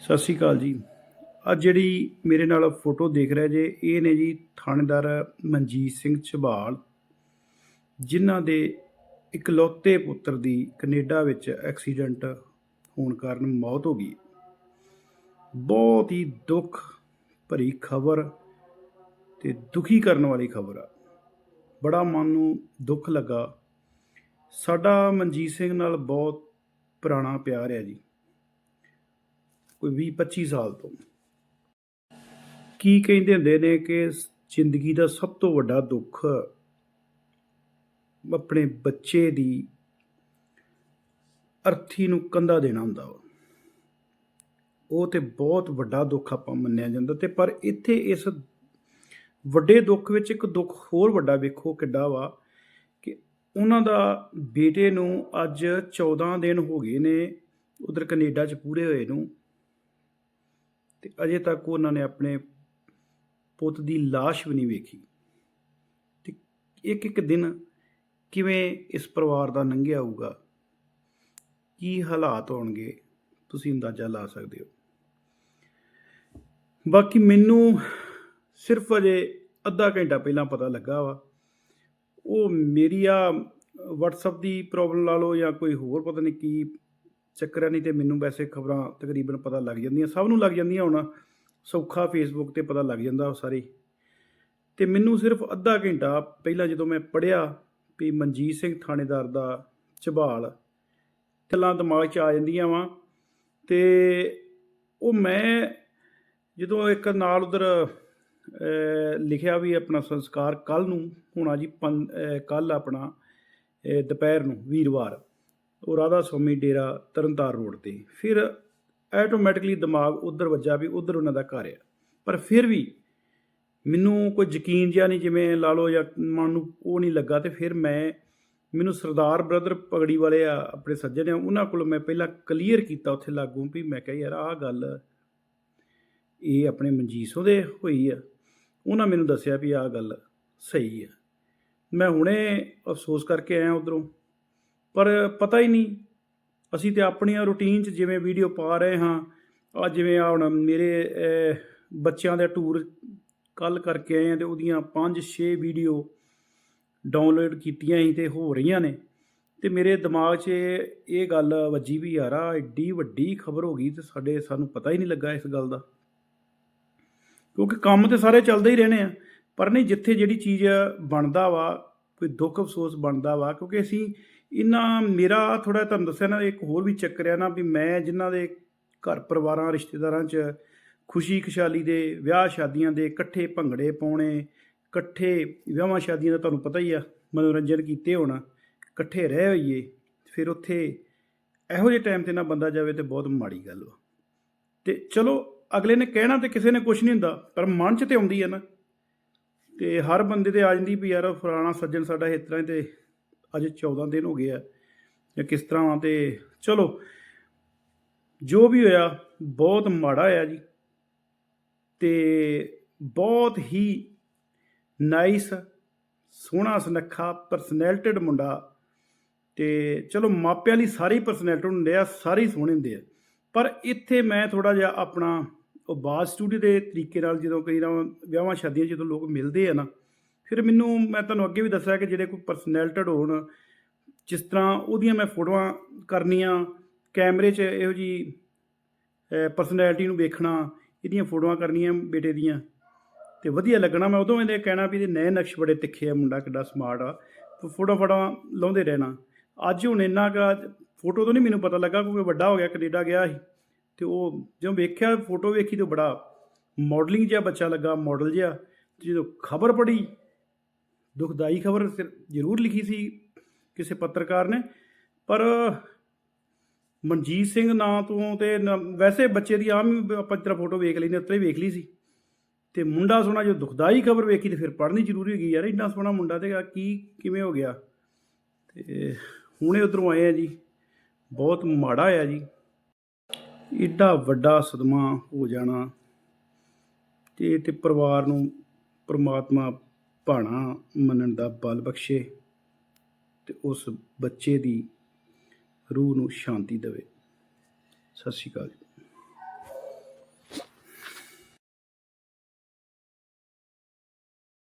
ਸਤਿ ਸ਼੍ਰੀ ਅਕਾਲ ਜੀ। ਅੱਜ ਜਿਹੜੀ ਮੇਰੇ ਨਾਲ ਫੋਟੋ ਦੇਖ ਰਿਹਾ ਜੇ, ਇਹ ਨੇ ਜੀ ਥਾਣੇਦਾਰ ਮਨਜੀਤ ਸਿੰਘ ਝਬਾਲ, ਜਿਨ੍ਹਾਂ ਦੇ ਇਕਲੌਤੇ ਪੁੱਤਰ ਦੀ ਕੈਨੇਡਾ ਵਿੱਚ ਐਕਸੀਡੈਂਟ ਹੋਣ ਕਾਰਨ ਮੌਤ ਹੋ ਗਈ। ਬਹੁਤ ਹੀ ਦੁੱਖ ਭਰੀ ਖਬਰ ਤੇ ਦੁਖੀ ਕਰਨ ਵਾਲੀ ਖਬਰ ਆ। ਬੜਾ ਮਨ ਨੂੰ ਦੁੱਖ ਲੱਗਾ। ਸਾਡਾ ਮਨਜੀਤ ਸਿੰਘ ਨਾਲ ਬਹੁਤ ਪੁਰਾਣਾ ਪਿਆਰ ਹੈ ਜੀ। ਕੋਈ 20 25 ਸਾਲ ਤੋਂ। ਕੀ ਕਹਿੰਦੇ ਹੁੰਦੇ ਨੇ ਕਿ ਜ਼ਿੰਦਗੀ ਦਾ ਸਭ ਤੋਂ ਵੱਡਾ ਦੁੱਖ ਆਪਣੇ ਬੱਚੇ ਦੀ ਅਰਥੀ ਨੂੰ ਕੰਧਾ ਦੇਣਾ ਹੁੰਦਾ ਵਾ। ਉਹ ਤੇ ਬਹੁਤ ਵੱਡਾ ਦੁੱਖ ਆਪਾਂ ਮੰਨਿਆ ਜਾਂਦਾ ਤੇ ਪਰ ਇੱਥੇ ਇਸ ਵੱਡੇ ਦੁੱਖ ਵਿੱਚ ਇੱਕ ਦੁੱਖ ਹੋਰ ਵੱਡਾ ਵੇਖੋ ਕਿੱਡਾ ਵਾ ਕਿ ਉਹਨਾਂ ਦਾ ਬੇਟੇ ਨੂੰ ਅੱਜ 14 ਦਿਨ ਹੋ ਗਏ ਨੇ, ਉਧਰ ਕੈਨੇਡਾ 'ਚ ਪੂਰੇ ਹੋਏ ਨੂੰ। ਤੇ ਅਜੇ ਤੱਕ ਉਹਨਾਂ ਨੇ ਆਪਣੇ ਪੁੱਤ ਦੀ লাশ ਵੀ ਨਹੀਂ ਵੇਖੀ। ਤੇ ਇੱਕ ਇੱਕ ਦਿਨ ਕਿਵੇਂ ਇਸ ਪਰਿਵਾਰ ਦਾ ਲੰਘਿਆ ਹੋਊਗਾ? ਕੀ ਹਾਲਾਤ ਹੋਣਗੇ? ਤੁਸੀਂ ਅੰਦਾਜ਼ਾ ਲਾ ਸਕਦੇ ਹੋ। ਬਾਕੀ ਮੈਨੂੰ ਸਿਰਫ ਅਜੇ ਅੱਧਾ ਘੰਟਾ ਪਹਿਲਾਂ ਪਤਾ ਲੱਗਾ ਵਾ। ਉਹ ਮੇਰੀ ਆ WhatsApp ਦੀ ਪ੍ਰੋਬਲਮ ਲਾ ਲਓ ਜਾਂ ਕੋਈ ਹੋਰ ਪਤਾ ਨਹੀਂ ਕੀ ਚੱਕਰ ਹੈ, ਨਹੀਂ ਤੇ ਮੈਨੂੰ ਵੈਸੇ ਖਬਰਾਂ ਤਕਰੀਬਨ ਪਤਾ ਲੱਗ ਜਾਂਦੀਆਂ, ਸਭ ਨੂੰ ਲੱਗ ਜਾਂਦੀਆਂ ਹੁਣ। ਸੌਖਾ ਫੇਸਬੁੱਕ ਤੇ ਪਤਾ ਲੱਗ ਜਾਂਦਾ ਉਹ ਸਾਰੀ। ਤੇ ਮੈਨੂੰ ਸਿਰਫ ਅੱਧਾ ਘੰਟਾ ਪਹਿਲਾਂ ਜਦੋਂ ਮੈਂ ਪੜਿਆ ਵੀ ਮਨਜੀਤ ਸਿੰਘ ਥਾਣੇਦਾਰ ਦਾ ਝਬਾਲ ਗੱਲਾਂ ਦਿਮਾਗ 'ਚ ਆ ਜਾਂਦੀਆਂ ਵਾਂ। ਤੇ ਉਹ ਮੈਂ ਜਦੋਂ ਇੱਕ ਨਾਲ ਉਧਰ ਲਿਖਿਆ ਵੀ ਆਪਣਾ ਸੰਸਕਾਰ ਕੱਲ ਨੂੰ ਹੋਣਾ ਜੀ ਕੱਲ ਆਪਣਾ ਦੁਪਹਿਰ ਨੂੰ, ਵੀਰਵਾਰ। ਉਹ ਰਾਧਾ ਸਵਾਮੀ ਡੇਰਾ ਤਰਨਤਾਰ ਰੋਡ ਤੇ। ਫਿਰ ਆਟੋਮੈਟਿਕਲੀ ਦਿਮਾਗ ਉਧਰ ਵੱਜਾ ਵੀ ਉਧਰ ਉਹਨਾਂ ਦਾ ਘਰ ਆ। ਪਰ ਫਿਰ ਵੀ ਮੈਨੂੰ ਕੋਈ ਯਕੀਨ ਜਿਹਾ ਨਹੀਂ ਜਿਵੇਂ ਲਾ ਲਓ ਜਾਂ ਮਨ ਨੂੰ ਉਹ ਨਹੀਂ ਲੱਗਾ ਤੇ ਫਿਰ ਮੈਂ, ਮੈਨੂੰ ਸਰਦਾਰ ਬ੍ਰਦਰ ਪਗੜੀ ਵਾਲੇ ਆ, ਆਪਣੇ ਸੱਜਣ ਆ, ਉਹਨਾਂ ਕੋਲ ਮੈਂ ਪਹਿਲਾਂ ਕਲੀਅਰ ਕੀਤਾ ਉੱਥੇ ਲਾਗੂ ਵੀ ਮੈਂ ਕਿਹਾ ਯਾਰ ਆਹ ਗੱਲ ਇਹ ਆਪਣੇ ਮਨਜੀਤ ਦੇ ਹੋਈ ਆ। ਉਹਨਾਂ ਮੈਨੂੰ ਦੱਸਿਆ ਵੀ ਆਹ ਗੱਲ ਸਹੀ ਆ। ਮੈਂ ਹੁਣੇ ਅਫਸੋਸ ਕਰਕੇ ਆਇਆ ਉਧਰੋਂ। ਪਰ ਪਤਾ ਹੀ ਨਹੀਂ। ਅਸੀਂ ਤੇ ਆਪਣੀਆਂ ਰੁਟੀਨ 'ਚ ਜਿਵੇਂ ਵੀਡੀਓ ਪਾ ਰਹੇ ਹਾਂ, ਆ ਜਿਵੇਂ ਆ ਹੁਣ ਮੇਰੇ ਬੱਚਿਆਂ ਦਾ ਟੂਰ ਕੱਲ ਕਰਕੇ ਆਏ ਆ ਤੇ ਉਹਦੀਆਂ 5-6 ਵੀਡੀਓ ਡਾਊਨਲੋਡ ਕੀਤੀਆਂ ਸੀ ਤੇ ਹੋ ਰਹੀਆਂ ਨੇ। ਤੇ ਮੇਰੇ ਦਿਮਾਗ 'ਚ ਇਹ ਗੱਲ ਵੱਜੀ ਵੀ ਯਾਰ ਆ ਐਡੀ ਵੱਡੀ ਖਬਰ ਹੋ ਗਈ ਤੇ ਸਾਡੇ, ਸਾਨੂੰ ਪਤਾ ਹੀ ਨਹੀਂ ਲੱਗਾ ਇਸ ਗੱਲ ਦਾ। ਕਿਉਂਕਿ ਕੰਮ ਤੇ ਸਾਰੇ ਚੱਲਦੇ ਹੀ ਰਹਿਣੇ ਆ, ਪਰ ਨਹੀਂ ਜਿੱਥੇ ਜਿਹੜੀ ਚੀਜ਼ ਬਣਦਾ ਵਾ, ਕੋਈ ਦੁੱਖ ਅਫਸੋਸ ਬਣਦਾ ਵਾ, ਕਿਉਂਕਿ ਅਸੀਂ ਇਹਨਾਂ ਮੇਰਾ ਥੋੜਾ ਤੁਹਾਨੂੰ ਦੱਸਿਆ ਨਾ, ਇੱਕ ਹੋਰ ਵੀ ਚੱਕਰ ਆ ਨਾ ਵੀ ਮੈਂ ਜਿਨ੍ਹਾਂ ਦੇ ਘਰ ਪਰਿਵਾਰਾਂ, ਰਿਸ਼ਤੇਦਾਰਾਂ 'ਚ ਖੁਸ਼ੀ ਖੁਸ਼ਹਾਲੀ ਦੇ, ਵਿਆਹ ਸ਼ਾਦੀਆਂ ਦੇ, ਇਕੱਠੇ ਭੰਗੜੇ ਪਾਉਣੇ, ਇਕੱਠੇ ਵਿਆਹਾਂ ਸ਼ਾਦੀਆਂ ਦਾ ਤੁਹਾਨੂੰ ਪਤਾ ਹੀ ਆ, ਮਨੋਰੰਜਨ ਕੀਤੇ ਹੋਣਾ, ਇਕੱਠੇ ਰਹਿ ਹੋਈਏ, ਫਿਰ ਉੱਥੇ ਇਹੋ ਜਿਹੇ ਟਾਈਮ ਤੇ ਨਾ ਬੰਦਾ ਜਾਵੇ ਤੇ ਬਹੁਤ ਮਾੜੀ ਗੱਲ ਵਾ। ਤੇ ਚਲੋ, ਅਗਲੇ ਨੇ ਕਹਿਣਾ ਤੇ ਕਿਸੇ ਨੇ ਕੁਝ ਨਹੀਂ ਹੁੰਦਾ, ਪਰ ਮਨ 'ਚ ਤੇ ਆਉਂਦੀ ਆ ਨਾ। ਤੇ ਹਰ ਬੰਦੇ ਤੇ ਆ ਜਾਂਦੀ ਵੀ ਯਾਰ, ਫਲਾਣਾ ਸੱਜਣ ਸਾਡਾ ਇਸ ਤਰ੍ਹਾਂ ਤੇ ਅੱਜ 14 ਦਿਨ ਹੋ ਗਏ ਆ, ਜਾਂ ਕਿਸ ਤਰ੍ਹਾਂ ਆ ਤੇ ਚਲੋ, ਜੋ ਵੀ ਹੋਇਆ, ਬਹੁਤ ਮਾੜਾ ਹੋਇਆ ਜੀ। ਤੇ ਬਹੁਤ ਹੀ ਨਾਈਸ ਸੋਹਣਾ, ਸੁਨੱਖਾ ਪਰਸਨੈਲਿਟਡ ਮੁੰਡਾ। ਤੇ ਚਲੋ, ਮਾਪਿਆਂ ਲਈ ਸਾਰੇ ਪਰਸਨੈਲਿਟੀ ਹੁੰਦੇ ਆ, ਸਾਰੇ ਹੀ ਸੋਹਣੇ ਹੁੰਦੇ ਆ। ਪਰ ਇੱਥੇ ਮੈਂ ਥੋੜਾ ਜਿਹਾ ਆਪਣਾ ਉਹ ਬਾਜ਼ ਸਟੂਡੀਓ ਦੇ ਤਰੀਕੇ ਨਾਲ ਜਦੋਂ ਕਈ ਨਾ ਵਿਆਹਾਂ ਸ਼ਾਦੀਆਂ ਜਦੋਂ ਲੋਕ ਮਿਲਦੇ ਆ ਨਾ ਫਿਰ ਮੈਨੂੰ, ਮੈਂ ਤੁਹਾਨੂੰ ਅੱਗੇ ਵੀ ਦੱਸਿਆ ਕਿ ਜਿਹੜੇ ਕੋਈ ਪਰਸਨੈਲਿਟਡ ਹੋਣ, ਜਿਸ ਤਰ੍ਹਾਂ ਉਹਦੀਆਂ ਮੈਂ ਫੋਟੋਆਂ ਕਰਨੀਆਂ, ਕੈਮਰੇ 'ਚ ਇਹੋ ਜੀ ਪਰਸਨੈਲਿਟੀ ਨੂੰ ਵੇਖਣਾ, ਇਹਦੀਆਂ ਫੋਟੋਆਂ ਕਰਨੀਆਂ ਬੇਟੇ ਦੀਆਂ, ਤੇ ਵਧੀਆ ਲੱਗਣਾ। ਮੈਂ ਉਦੋਂ ਇਹਦੇ ਕਹਿਣਾ ਵੀ ਇਹਦੇ ਨਏ ਨਕਸ਼ ਬੜੇ ਤਿੱਖੇ ਆ, ਮੁੰਡਾ ਕਿੱਡਾ ਸਮਾਰਟ ਆ ਫੋਟੋ ਫੋਟੋ ਲਾਉਂਦੇ ਰਹਿਣਾ। ਅੱਜ ਹੁਣ ਇੰਨਾ ਕਾ ਫੋਟੋ ਤੋਂ ਨਹੀਂ ਮੈਨੂੰ ਪਤਾ ਲੱਗਾ, ਕਿਉਂਕਿ ਵੱਡਾ ਹੋ ਗਿਆ, ਕੈਨੇਡਾ ਗਿਆ ਸੀ, ਤੇ ਉਹ ਜਦੋਂ ਵੇਖਿਆ, ਫੋਟੋ ਵੇਖੀ ਤਾਂ ਬੜਾ ਮਾਡਲਿੰਗ ਜਿਹਾ ਬੱਚਾ ਲੱਗਾ ਮਾਡਲ ਜਿਹਾ ਜਦੋਂ ਖਬਰ ਪੜੀ ਦੁਖਦਾਈ ਖਬਰ ਜ਼ਰੂਰ ਲਿਖੀ ਸੀ ਕਿਸੇ ਪੱਤਰਕਾਰ ਨੇ, ਪਰ ਮਨਜੀਤ ਸਿੰਘ ਨਾਂ ਤੋਂ ਤੇ ਵੈਸੇ ਬੱਚੇ ਦੀ ਆਮ ਹੀ ਆਪਾਂ ਜਿਹੜਾ ਫੋਟੋ ਵੇਖ ਲਈ ਲੈਂਦੇ ਉੱਤੇ ਵੇਖ ਲਈ ਸੀ। ਤੇ ਮੁੰਡਾ ਸੋਹਣਾ ਜੋ ਦੁਖਦਾਈ ਖਬਰ ਵੇਖੀ ਤੇ ਫਿਰ ਪੜ੍ਹਨੀ ਜ਼ਰੂਰੀ ਹੋ ਗਈ ਯਾਰ, ਇੰਨਾ ਸੋਹਣਾ ਮੁੰਡਾ ਤੇ ਕੀ, ਕਿਵੇਂ ਹੋ ਗਿਆ? ਤੇ ਹੁਣੇ ਉਧਰੋਂ ਆਏ ਆ ਜੀ, ਬਹੁਤ ਮਾੜਾ ਆ ਜੀ। ਇੱਡਾ ਵੱਡਾ ਸਦਮਾ ਹੋ ਜਾਣਾ, ਤੇ ਤੇ ਪਰਿਵਾਰ ਨੂੰ ਪਰਮਾਤਮਾ ਭਾਣਾ ਮੰਨਣ ਦਾ ਬਲ ਬਖਸ਼ੇ ਤੇ ਉਸ ਬੱਚੇ ਦੀ ਰੂਹ ਨੂੰ ਸ਼ਾਂਤੀ ਦੇਵੇ। ਸਤਿ ਸ਼੍ਰੀ ਅਕਾਲ